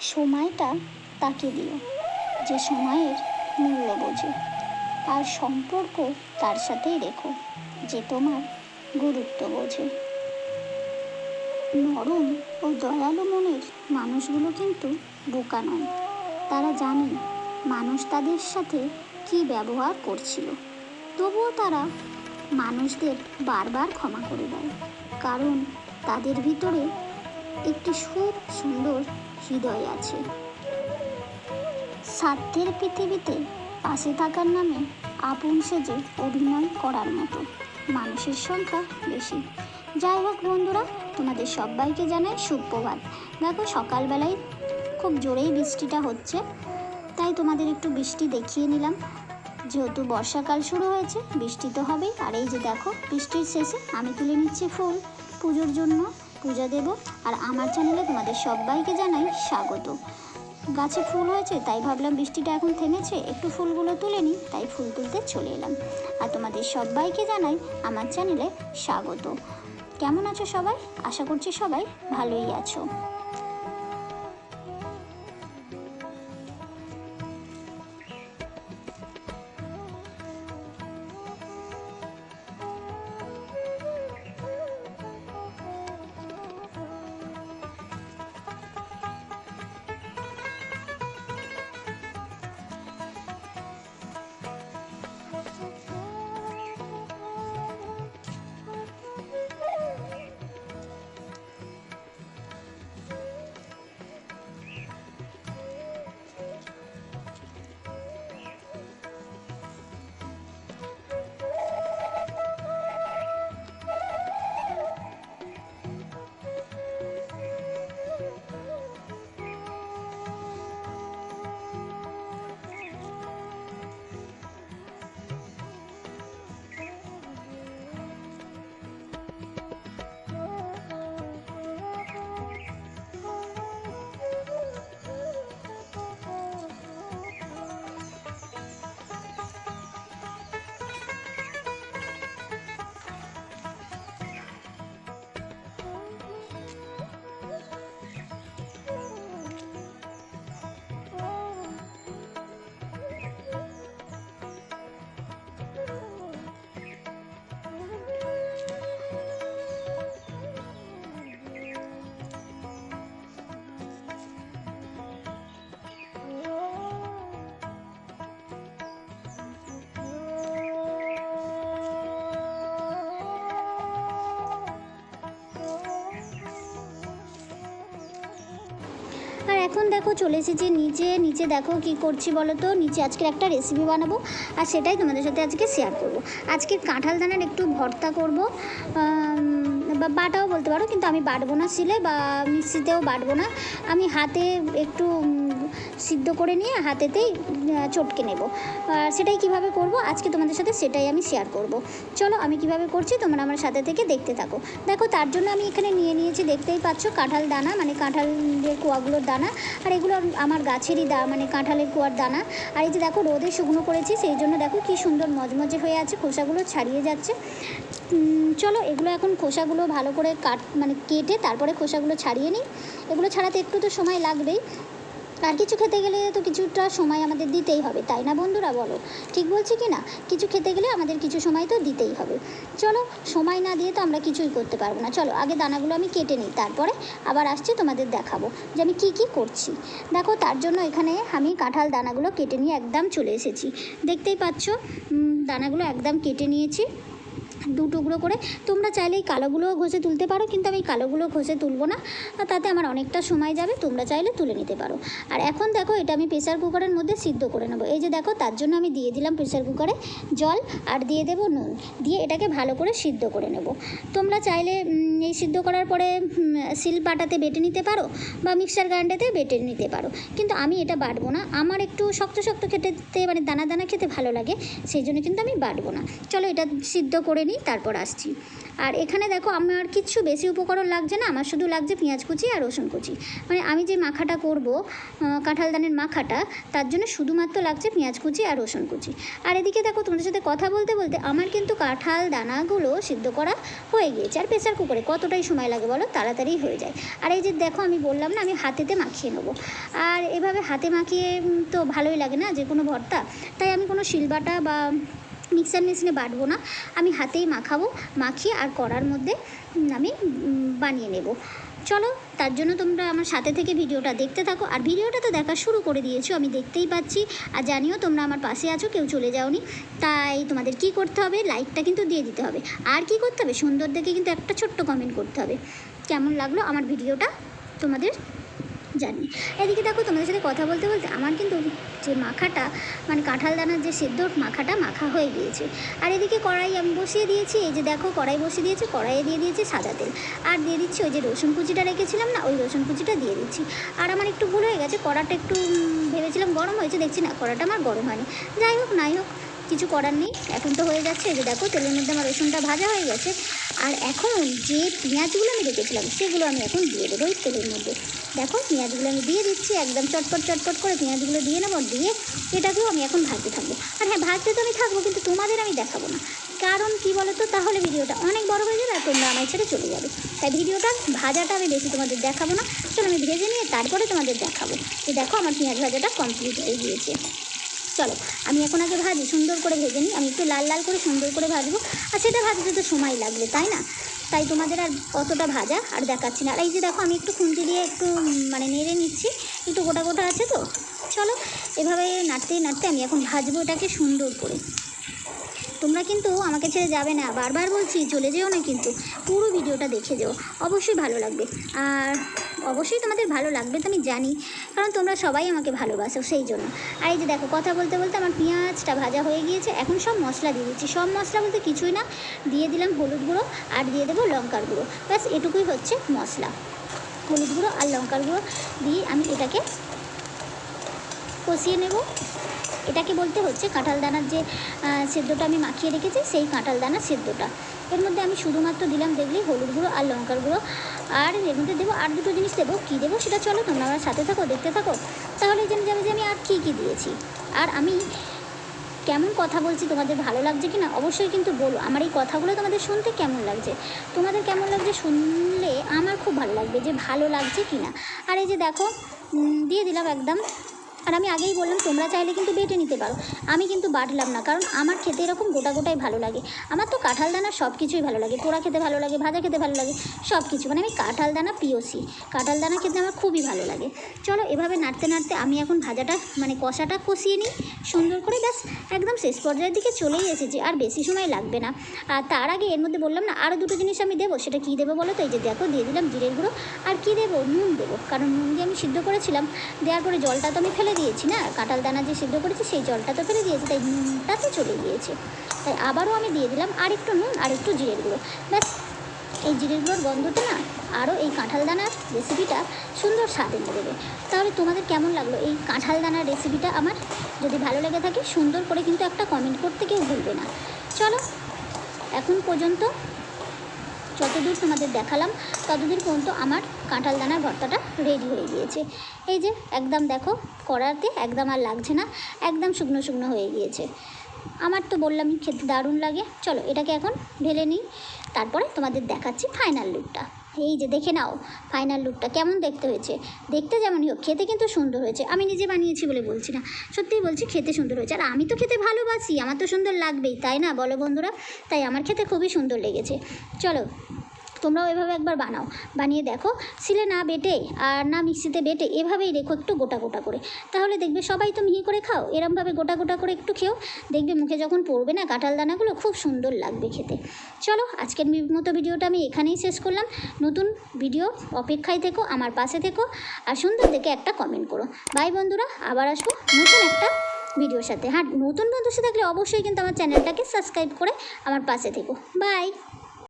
সময়টা তাকে দিও, যে সময়ের মূল্য বোঝে। আর সম্পর্ক তার সাথেই রেখো, যে তোমার গুরুত্ব বোঝে। নরম ও দয়ালু মনের মানুষগুলো কিন্তু বোকা নয়। তারা জানে মানুষ তাদের সাথে কী ব্যবহার করছিল। তবুও তারা মানুষদের বারবার ক্ষমা করে দেয়, কারণ তাদের ভিতরে একটি খুব সুন্দর হৃদয় আছে। স্বার্থের পৃথিবীতে পাশে থাকার নামে আপন সেজে অভিনয় করার মতো মানুষের সংখ্যা বেশি। যাই হোক বন্ধুরা, তোমাদের সবাইকে জানাই সুপ্রভাত। দেখো, সকালবেলায় খুব জোরেই বৃষ্টিটা হচ্ছে, তাই তোমাদের একটু বৃষ্টি দেখিয়ে নিলাম। যেহেতু বর্ষাকাল শুরু হয়েছে, বৃষ্টি তো হবেই। আর এই যে দেখো, বৃষ্টির শেষে আমি তুলে নিচ্ছি ফুল পুজোর জন্য। পূজা দেব আর আমার চ্যানেলে তোমাদের সবাইকে জানাই স্বাগত। গাছে ফুল হয়েছে, তাই ভাবলাম বৃষ্টিটা এখন থেমেছে, একটু ফুলগুলো তুলে নিই, তাই ফুল তুলতে চলে এলাম। আর তোমাদের সবাইকে জানাই আমার চ্যানেলে স্বাগত। কেমন আছো সবাই? আশা করছি সবাই ভালোই আছো। আর এখন দেখো চলে এসেছি নিচে নিচে দেখো কি করছি বলো তো? নিচে আজকে একটা রেসিপি বানাবো আর সেটাই তোমাদের সাথে আজকে শেয়ার করব। আজকে কাঁঠাল দানার একটু ভর্তা করব। বা বাটাও বলতে পারো, কিন্তু আমি বাটবো না শিলে বা মিক্সিতেও বাটবো না। আমি হাতে একটু সিদ্ধ করে নিয়ে হাতেতেই চটকে নেব। সেটাই কীভাবে করব, আজকে তোমাদের সাথে সেটাই আমি শেয়ার করব। চলো, আমি কীভাবে করছি, তোমরা আমার সাথে থেকে দেখতে থাকো। দেখো, তার জন্য আমি এখানে নিয়ে নিয়েছি, দেখতেই পাচ্ছ, কাঁঠাল দানা মানে কাঁঠালের কুয়াগুলোর দানা। আর এগুলো আমার গাছেরই দা মানে কাঁঠালের কুয়ার দানা। আর এই যে দেখো, রোদে শুকনো করেছি, সেই জন্য দেখো কি সুন্দর মজমজে হয়ে আছে, খোসাগুলো ছাড়িয়ে যাচ্ছে। চলো, এগুলো এখন খোসাগুলো ভালো করে কাট মানে কেটে তারপরে খোসাগুলো ছাড়িয়ে নিই। এগুলো ছাড়াতে একটু তো সময় লাগবেই। আর কিছু খেতে গেলে তো কিছুটা সময় আমাদের দিতেই হবে, তাই না বন্ধুরা বলো? ঠিক বলছি কি না? কিছু খেতে গেলে আমাদের কিছু সময় তো দিতেই হবে। চলো, সময় না দিয়ে তো আমরা কিছুই করতে পারব না। চলো, আগে দানাগুলো আমি কেটে নিই, তারপরে আবার আসছি তোমাদের দেখাবো যে আমি কী কী করছি। দেখো, তার জন্য এখানে আমি কাঁঠাল দানাগুলো কেটে নিয়ে একদম চলে এসেছি। দেখতেই পাচ্ছ দানাগুলো একদম কেটে নিয়েছি। দু টুকরো করে। তোমরা চাইলে এই কালোগুলোও ঘষে তুলতে পারো, কিন্তু আমি কালোগুলো ঘষে তুলবো না। তাতে আমার অনেকটা সময় যাবে, তোমরা চাইলে তুলে নিতে পারো। আর এখন দেখো, এটা আমি প্রেশার কুকারের মধ্যে সিদ্ধ করে নেব। এই যে দেখো, তার জন্য আমি দিয়ে দিলাম প্রেসার কুকারে জল, আর দিয়ে দেবো নুন। দিয়ে এটাকে ভালো করে সিদ্ধ করে নেব। তোমরা চাইলে এই সিদ্ধ করার পরে শিল পাটাতে বেটে নিতে পারো, বা মিক্সার গ্রাইন্ডারতে বেটে নিতে পারো। কিন্তু আমি এটা বাটবো না। আমার একটু শক্ত শক্ত খেতে মানে দানা দানা খেতে ভালো লাগে, সেই জন্য কিন্তু আমি বাটবো না। চলো এটা সিদ্ধ করে নিই, তারপর আসছি। আর এখানে দেখো আমার কিচ্ছু বেশি উপকরণ লাগছে না, আমার শুধু লাগছে পেঁয়াজ কুচি আর রসুন কুচি। মানে আমি যে মাখাটা করব কাঁঠাল দানের মাখাটা, তার জন্য শুধুমাত্র লাগছে পেঁয়াজ কুচি আর রসুন কুচি। আর এদিকে দেখো তোমাদের সাথে কথা বলতে বলতে আমার কিন্তু কাঁঠাল দানাগুলো সিদ্ধ করা হয়ে গিয়েছে। আর প্রেসার কুকারে কতটাই সময় লাগে বলো? তাড়াতাড়ি হয়ে যায়। আর এই যে দেখো আমি বললাম না, আমি হাতেতে মাখিয়ে নেব। আর এভাবে হাতে মাখিয়ে তো ভালোই লাগে না যে কোনো ভর্তা। তাই আমি কোনো শিলবাটা বা মিক্সার মেশিনে বাটবো না। আমি হাতেই মাখাবো, মাখিয়ে আর কড়ার মধ্যে আমি বানিয়ে নেব। চলো, তার জন্য তোমরা আমার সাথে থেকে ভিডিওটা দেখতে থাকো। আর ভিডিওটা তো দেখা শুরু করে দিয়েছ, আমি দেখতেই পাচ্ছি। আর জানিও তোমরা আমার পাশে আছো, কেউ চলে যাওনি। তাই তোমাদের কি করতে হবে, লাইকটা কিন্তু দিয়ে দিতে হবে। আর কি করতে হবে সুন্দর দেখে কিন্তু একটা ছোট্ট কমেন্ট করতে হবে। কেমন লাগল আমার ভিডিওটা, তোমাদের জানি। এদিকে দেখো তোমাদের সাথে কথা বলতে বলতে আমার কিন্তু যে মাখাটা মানে কাঁঠাল দানার যে সেদ্ধ মাখাটা মাখা হয়ে গিয়েছে। আর এদিকে কড়াই আমি বসিয়ে দিয়েছি, এই যে দেখো কড়াই বসিয়ে দিয়েছি, কড়াইয়ে দিয়ে দিয়েছি সাদা তেল। আর দিয়ে দিচ্ছি ওই যে রসুন কুচিটা রেখেছিলাম না, ওই রসুন কুচিটা দিয়ে দিচ্ছি। আর আমার একটু ভুল হয়ে গেছে, কড়াটা একটু ভেবেছিলাম গরম হয়েছে, দেখছি না, কড়াটা আমার গরম হয়নি। যাই হোক, নাই হোক, কিছু করার নেই, এখন তো হয়ে যাচ্ছে, এই যে দেখো তেলের মধ্যে আমার রসুনটা ভাজা হয়ে গেছে। আর এখন যে পেঁয়াজগুলো আমি রেখেছিলাম, সেগুলো আমি এখন দিয়ে দেবো ওই তেলের মধ্যে। দেখো, পেঁয়াজগুলো আমি দিয়ে দিচ্ছি, একদম চটপট চটপট করে পেঁয়াজগুলো দিয়ে নেব, দিয়ে এটাকেও আমি এখন ভাজতে থাকব। আর হ্যাঁ ভাজতে তো আমি থাকব, কিন্তু তোমাদের আমি দেখাবো না। কারণ কি বলো তো তাহলে ভিডিওটা অনেক বড় হয়ে যাবে আর তোমরা আমার ছেড়ে চলে যাবে। তাই ভিডিওটা ভাজাটা আমি বেশি তোমাদের দেখাবো না। চলো আমি ভেজে নিয়ে তারপরে তোমাদের দেখাবো। যে দেখো, আমার পেঁয়াজ ভাজাটা কমপ্লিট হয়ে গিয়েছে। চলো, আমি এখন আগে ভাজি, সুন্দর করে ভেজে নিই। আমি একটু লাল লাল করে সুন্দর করে ভাজবো। আর সেটা ভাজতে তো সময় লাগবে, তাই না? তাই তোমাদের আর অতটা ভাজা আর দেখাচ্ছি না। আর এই যে দেখো, আমি একটু খুন্তি দিয়ে একটু মানে নেড়ে নিচ্ছি। একটু গোটা গোটা আছে তো? চলো, এভাবে নাড়তে নাড়তে আমি এখন ভাজবো এটাকে সুন্দর করে। তোমরা কিন্তু আমাকে ছেড়ে যাবে না। বারবার বলছি, চলে যেও না কিন্তু। পুরো ভিডিওটা দেখে যেও। অবশ্যই ভালো লাগবে। আর অবশ্যই তোমাদের ভালো লাগবে তো আমি জানি, কারণ তোমরা সবাই আমাকে ভালোবাসো সেই জন্য। আর এই যে দেখো, কথা বলতে বলতে আমার পেঁয়াজটা ভাজা হয়ে গিয়েছে। এখন সব মশলা দিয়ে দিচ্ছি। সব মশলা বলতে কিছুই না। দিয়ে দিলাম হলুদ গুঁড়ো আর দিয়ে দেবো লঙ্কার গুঁড়ো। ব্যাস, এটুকুই হচ্ছে মশলা। হলুদ গুঁড়ো আর লঙ্কার গুঁড়ো দিয়ে আমি এটাকে কষিয়ে নেব। এটাকে বলতে হচ্ছে কাঁঠাল দানার যে সেদ্ধটা আমি মাখিয়ে রেখেছি, সেই কাঁঠাল দানার সেদ্ধটা। এর মধ্যে আমি শুধুমাত্র দিলাম দেখলি হলুদ গুঁড়ো আর লঙ্কার গুঁড়ো। আর এর মধ্যে দেবো আর দুটো জিনিস দেবো। কী দেবো সেটা চলো, তোমরা আমার সাথে থাকো, দেখতে থাকো। তাহলে জেনে যাবে যে আমি আর কী কী দিয়েছি। আর আমি কেমন কথা বলছি, তোমাদের ভালো লাগছে কি না অবশ্যই কিন্তু বলো। আমার এই কথাগুলো তোমাদের শুনতে কেমন লাগছে? তোমাদের কেমন লাগছে শুনলে আমার খুব ভালো লাগবে যে ভালো লাগছে কি না আর এই যে দেখো দিয়ে দিলাম একদম আর আমি আগেই বললাম, তোমরা চাইলে কিন্তু বেটে নিতে পারো। আমি কিন্তু বাটলাম না, কারণ আমার খেতে এরকম গোটা গোটাই ভালো লাগে। আমার তো কাঁঠাল দানা সব কিছুই ভালো লাগে, পোড়া খেতে ভালো লাগে, ভাজা খেতে ভালো লাগে সব কিছু মানে আমি কাঁঠাল দানা পিওসি কাঁঠাল দানা খেতে আমার খুবই ভালো লাগে। চলো এভাবে নাড়তে নাড়তে আমি এখন ভাজাটা মানে কষাটা কষিয়ে নিই, সুন্দর করে ব্যাস একদম শেষ পর্যায়ের দিকে চলেই এসেছি, আর বেশি সময় লাগবে না। আর তার আগে এর মধ্যে বললাম না আরও দুটো জিনিস আমি দেবো, সেটা কী দেবো বলো তো? এই যে দেখো, দিয়ে দিলাম জিরের গুঁড়ো, আর কী দেবো? নুন দেবো, কারণ নুন দিয়ে আমি সিদ্ধ করেছিলাম, দেওয়ার পরে জলটা তো আমি ফেলে দিয়েছি, না? কাঁঠাল দানা যে সিদ্ধ করেছি, সেই জলটা তো ফেলে দিয়েছি, তাই নুনটা তো চলে গিয়েছে। তাই আবারও আমি দিয়ে দিলাম আর একটু নুন আর একটু জিরের গুঁড়ো। ব্যাস, এই জিরের গুঁড়োর গন্ধটা না, আরও এই কাঁঠাল দানার রেসিপিটা সুন্দর স্বাদ এনে দেবে। তাহলে তোমাদের কেমন লাগল এই কাঁঠাল দানার রেসিপিটা আমার? যদি ভালো লেগে থাকে, সুন্দর করে কিন্তু একটা কমেন্ট করতে কেউ ভুলবে না। চলো, এখন পর্যন্ত যতদূর তোমাদের দেখালাম, ততদূর পর্যন্ত আমার কাঁঠাল দানার ভর্তাটা রেডি হয়ে গিয়েছে। এই যে একদম দেখো কড়াতে একদম আর লাগছে না, একদম শুকনো শুকনো হয়ে গিয়েছে। আমার তো বললামই খেতে দারুণ লাগে। চলো এটাকে এখন ঢেলে নিই, তারপরে তোমাদের দেখাচ্ছি ফাইনাল লুকটা এই যে দেখে নাও ফাইনাল লুকটা কেমন দেখতে হয়েছে। দেখতে যেমনই হোক, খেতে কিন্তু সুন্দর হয়েছে। আমি নিজে বানিয়েছি বলে বলছি না, সত্যিই বলছি খেতে সুন্দর হয়েছে। আর আমি তো খেতে ভালোবাসি, আমার তো সুন্দর লাগবেই, তাই না? বলো বন্ধুরা, তাই আমার খেতে খুবই সুন্দর লেগেছে। চলো তোমরাও এভাবে একবার বানাও। বানিয়ে দেখো। সিলে না বেটে আর না মিক্সিতে বেটে এভাবেই রেখো একটু গোটা গোটা করে। তাহলে দেখবে সবাই তো মিহি করে খাও। এরমভাবে গোটা গোটা করে একটু খেও। দেখবে মুখে যখন পড়বে না কাঁঠাল দানাগুলো খুব সুন্দর লাগবে খেতে। চলো, আজকের মতো ভিডিওটা আমি এখানেই শেষ করলাম। নতুন ভিডিও অপেক্ষায় থেকো, আমার পাশে থেকো আর সুন্দর দেখে একটা কমেন্ট করো। বাই বন্ধুরা, আবার আসব নতুন একটা ভিডিওর সাথে। হ্যাঁ নতুন বন্ধুর সাথে থাকলে অবশ্যই কিন্তু আমার চ্যানেলটাকে সাবস্ক্রাইব করে আমার পাশে থেকো। বাই